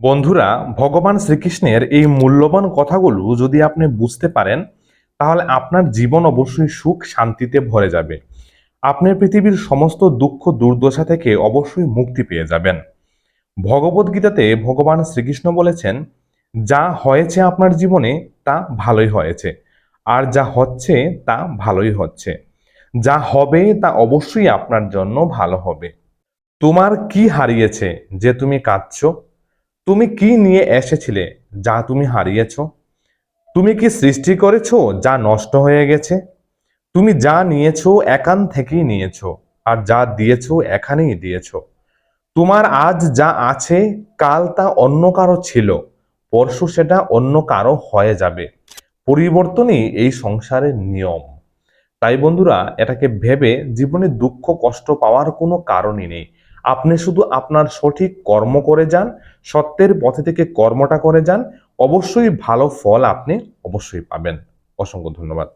বন্ধুরা, ভগবান শ্রীকৃষ্ণের এই মূল্যবান কথাগুলো যদি আপনি বুঝতে পারেন, তাহলে আপনার জীবন অবশ্যই সুখ শান্তিতে ভরে যাবে। আপনি পৃথিবীর সমস্ত দুঃখ, দুর্দশা থেকে অবশ্যই মুক্তি পেয়ে যাবেন। ভগবত গীতাতে ভগবান শ্রীকৃষ্ণ বলেছেন, যা হয়েছে আপনার জীবনে, তা ভালোই হয়েছে। আর যা হচ্ছে, তা ভালোই হচ্ছে। যা হবে, তা অবশ্যই আপনার জন্য ভালো হবে। তোমার কি হারিয়েছে যে তুমি কাঁদছো? তুমি কি নিয়ে এসেছিলে যা তুমি হারিয়েছ? তুমি কি সৃষ্টি করেছ যা নষ্ট হয়ে গেছে? তুমি যা নিয়েছ একান থেকেই নিয়েছো আর যা দিয়েছ এখানেই দিয়েছ। তোমার আজ যা আছে, কাল তা অন্য কারও ছিল, পরশু সেটা অন্য কারও হয়ে যাবে। পরিবর্তনই এই সংসারের নিয়ম। তাই বন্ধুরা, এটাকে ভেবে জীবনে দুঃখ কষ্ট পাওয়ার কোনো কারণই নেই। আপনি শুধু আপনার সঠিক কর্ম করে যান, সত্যের পথে থেকে কর্মটা করে যান, অবশ্যই ভালো ফল আপনি অবশ্যই পাবেন। অসংখ্য ধন্যবাদ।